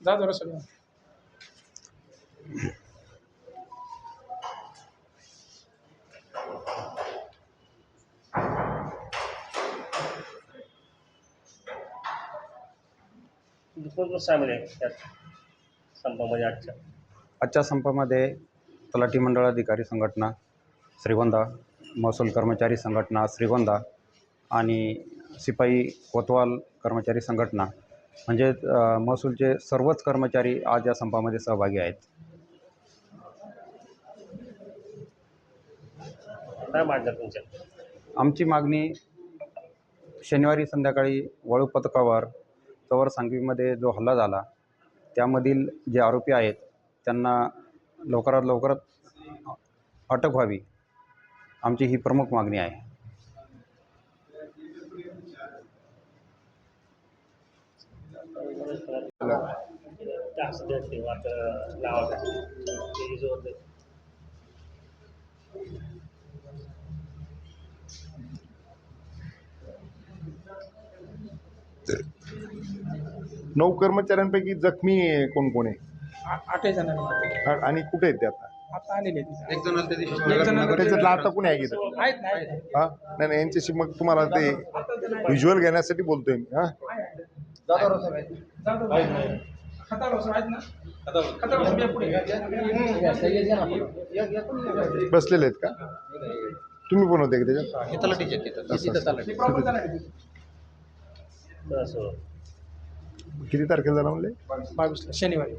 Dá, Dora Sabina. कोण कोण सामील आहे त्यात. संपामध्ये आजच्या. आजच्या संपामध्ये तलाठी मंडळ अधिकारी संघटना श्रीगोंदा महसूल कर्मचारी संघटना श्रीगोंदा आणि शिपाई कोतवाल कर्मचारी संघटना. म्हणजे महसूलचे सर्वच कर्मचारी आज या संपामध्ये सहभागी आहेत. काय मागण्या तुमच्या? आमची मागणी शनिवारी संध्याकाळी वाळू पथकावर चवर सांगवीमध्ये जो हल्ला झाला त्यामधील जे आरोपी आहेत त्यांना लवकरात लवकर अटक व्हावी आमची ही प्रमुख मागणी आहे जास्त भेटते आता लावा ते जो होते नऊ कर्मचाऱ्यांपैकी जखमी कोण कोण आहे? आ- आठही जणांनी. आ- आणि कुठे आहेत ते आता? आता आलेले आहेत. एक जण त्या दिवशी एक जण त्याच्यातलं आता कुणी आहे इथं? आहेत ना आहेत. ना. हा? नाही नाही यांच्याशी मग तुम्हाला ते व्हिज्युअल घेण्यासाठी बोलतोय मी हा? जाधव आहेत. खताळ साहेब आहेत ना? खताळ साहेब या पुढे. बसलेले आहेत का? तुम्ही पण होते का त्याच्यात? हे तलाठीचे आहेत तिथं. असं, असं. ते प्रॉपर झालं असं किती तारखेला झाला म्हणले? बावीसला शनिवारी.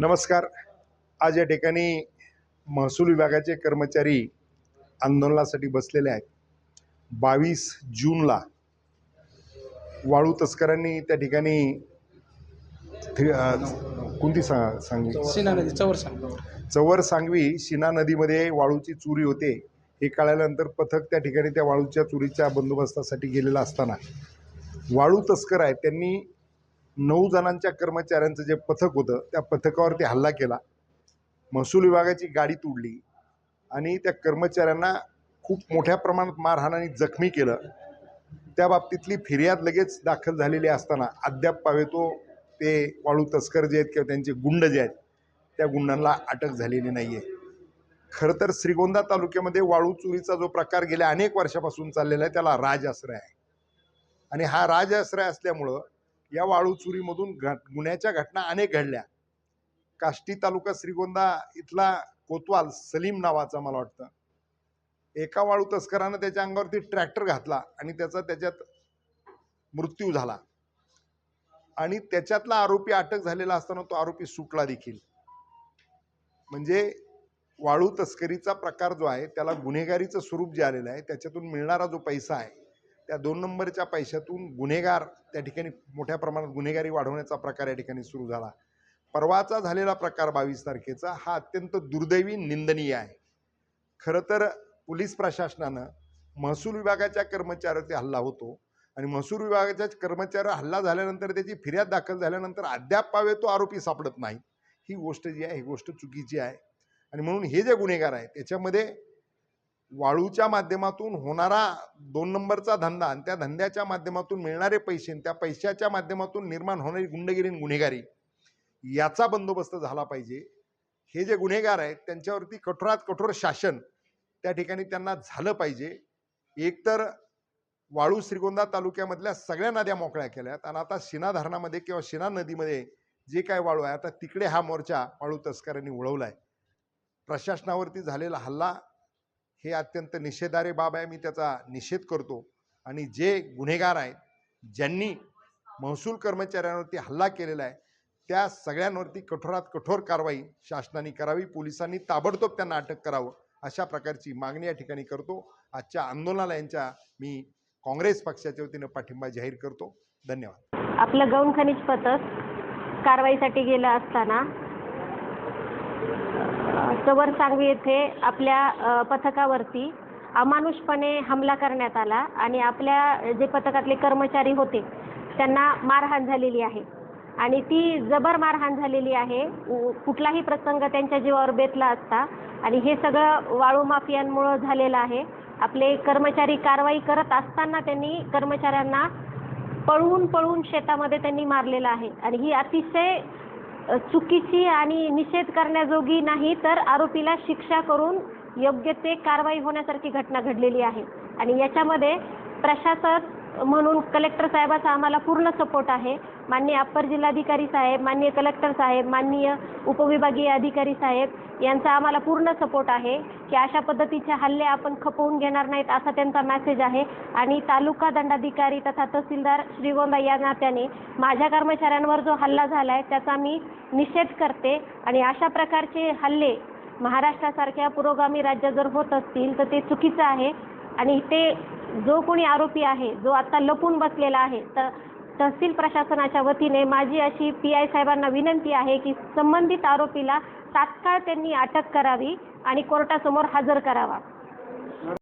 नमस्कार. आज या ठिकाणी महसूल विभागाचे कर्मचारी आंदोलनासाठी बसलेले आहेत. बावीस जूनला वाळू तस्करांनी त्या ठिकाणी कोणती सा सांगली सीना नदी चवर सांग चवर सांगवी शिना नदीमध्ये वाळूची चोरी होते. हे कळाल्यानंतर पथक त्या ठिकाणी त्या वाळूच्या चोरीच्या बंदोबस्तासाठी गेलेलं असताना वाळू तस्कर आहेत त्यांनी नऊ जणांच्या कर्मचाऱ्यांचं जे पथक होतं त्या पथकावरती हल्ला केला. महसूल विभागाची गाडी तोडली आणि त्या कर्मचाऱ्यांना खूप मोठ्या प्रमाणात मारहाणाने जखमी केलं. त्या बाबतीतली फिर्याद लगेच दाखल झालेली असताना अद्याप पावेतो ते वाळू तस्कर जे आहेत किंवा त्यांचे गुंड जे आहेत त्या गुंडांना अटक झालेली नाही आहे खरं तर श्रीगोंदा तालुक्यामध्ये वाळू चोरीचा जो प्रकार गेल्या अनेक वर्षापासून चाललेला आहे त्याला राजआश्रय आहे. आणि हा राजआश्रय असल्यामुळं या वाळू चुरीमधून घट गुन्ह्याच्या घटना अनेक घडल्या. काष्टी तालुका श्रीगोंदा इथला कोतवाल सलीम नावाचा मला वाटतं. एका वाळू तस्करानं त्याच्या अंगावरती ट्रॅक्टर घातला आणि त्याचा त्याच्यात मृत्यू झाला. आणि त्याच्यातला आरोपी अटक झालेला असताना तो आरोपी सुटला देखील. म्हणजे वाळू तस्करीचा प्रकार जो आहे त्याला गुन्हेगारीचं स्वरूप जे आलेलं आहे त्याच्यातून मिळणारा जो पैसा आहे त्या दोन नंबरच्या पैशातून गुन्हेगार त्या ठिकाणी मोठ्या प्रमाणात गुन्हेगारी वाढवण्याचा प्रकार या ठिकाणी सुरू झाला. परवाचा झालेला प्रकार बावीस तारखेचा हा अत्यंत दुर्दैवी निंदनीय आहे. खरं तर पोलीस प्रशासनानं महसूल विभागाच्या कर्मचाऱ्यावरती हल्ला होतो आणि महसूल विभागाच्या कर्मचाऱ्यावर हल्ला झाल्यानंतर त्याची फिर्याद दाखल झाल्यानंतर अद्याप पावे तो आरोपी सापडत नाही. ही गोष्ट जी आहे ही गोष्ट चुकीची आहे. आणि म्हणून हे जे गुन्हेगार आहे त्याच्यामध्ये वाळूच्या माध्यमातून होणारा दोन नंबरचा धंदा आणि त्या धंद्याच्या माध्यमातून मिळणारे पैसे आणि त्या पैशाच्या माध्यमातून निर्माण होणारी गुंडगिरी आणि गुन्हेगारी याचा बंदोबस्त झाला पाहिजे. हे जे गुन्हेगार आहेत त्यांच्यावरती कठोरात कठोर शासन त्या ठिकाणी त्यांना झालं पाहिजे. एकतर वाळू श्रीगोंदा तालुक्यामधल्या सगळ्या नद्या मोकळ्या केल्यात आणि आता शिना धरणामध्ये किंवा शिना नदीमध्ये जे काय वाळू आहे आता तिकडे हा मोर्चा वाळू तस्करांनी उडवला आहे प्रशासनावरती झालेला हल्ला हे अत्यंत निषेधारे बाब आहे मी त्याचा निषेध करतो. आणि जे गुन्हेगार आहेत ज्यांनी महसूल कर्मचाऱ्यांवरती हल्ला केलेला आहे त्या सगळ्यांवरती कठोरात कठोर कारवाई शासनाने करावी पोलिसांनी ताबडतोब त्यांना अटक करावं अशा प्रकारची मागणी या ठिकाणी करतो. आजच्या आंदोलनाला यांच्या मी काँग्रेस पक्षाच्या वतीनं पाठिंबा जाहीर करतो. धन्यवाद. आपलं गौण खनिज पथक कारवाईसाठी गेलं असताना सवर सांगवी येथे आपल्या पथकावरती अमानुषपणे हमला करण्यात आला आणि आपल्या जे पथकातले कर्मचारी होते त्यांना मारहाण झालेली आहे. आणि ती जबर मारहाण झालेली आहे. उ- कुठलाही प्रसंग त्यांच्या जीवावर बेतला असता आणि हे सगळं वाळू माफियांमुळं झालेलं आहे. आपले कर्मचारी कारवाई करत असताना त्यांनी कर्मचाऱ्यांना पळवून पळवून शेतामध्ये त्यांनी मारलेलं आहे. आणि ही अतिशय चुकीची आणि निषेध करण्याजोगी नाही तर आरोपीला शिक्षा करून योग्य ते कारवाई होण्यासारखी घटना घडलेली आहे. आणि याच्यामध्ये प्रशासक म्हणून कलेक्टर साहेबाचा आम्हाला पूर्ण सपोर्ट आहे. माननीय अप्पर जिल्हाधिकारी साहेब माननीय कलेक्टर साहेब माननीय उपविभागीय अधिकारी साहेब यांचा आम्हाला पूर्ण सपोर्ट आहे की अशा पद्धतीचे हल्ले आपण खपवून घेणार नाहीत असा त्यांचा मेसेज आहे. आणि तालुका दंडाधिकारी तथा तहसीलदार श्रीगोंदा या नात्याने माझ्या कर्मचाऱ्यांवर जो हल्ला झाला आहे त्याचा मी निषेध करते. आणि अशा प्रकारचे हल्ले महाराष्ट्रासारख्या पुरोगामी राज्यात जर होत असतील तर ते चुकीचं आहे. आणि ते जो कोणी आरोपी आहे जो आता लपून बसलेला आहे तर तहसील प्रशासनाच्या वतीने माझी अशी पी आय साहेबांना विनंती आहे की संबंधित आरोपीला तात्काळ त्यांनी अटक करावी आणि कोर्टासमोर हजर करावा.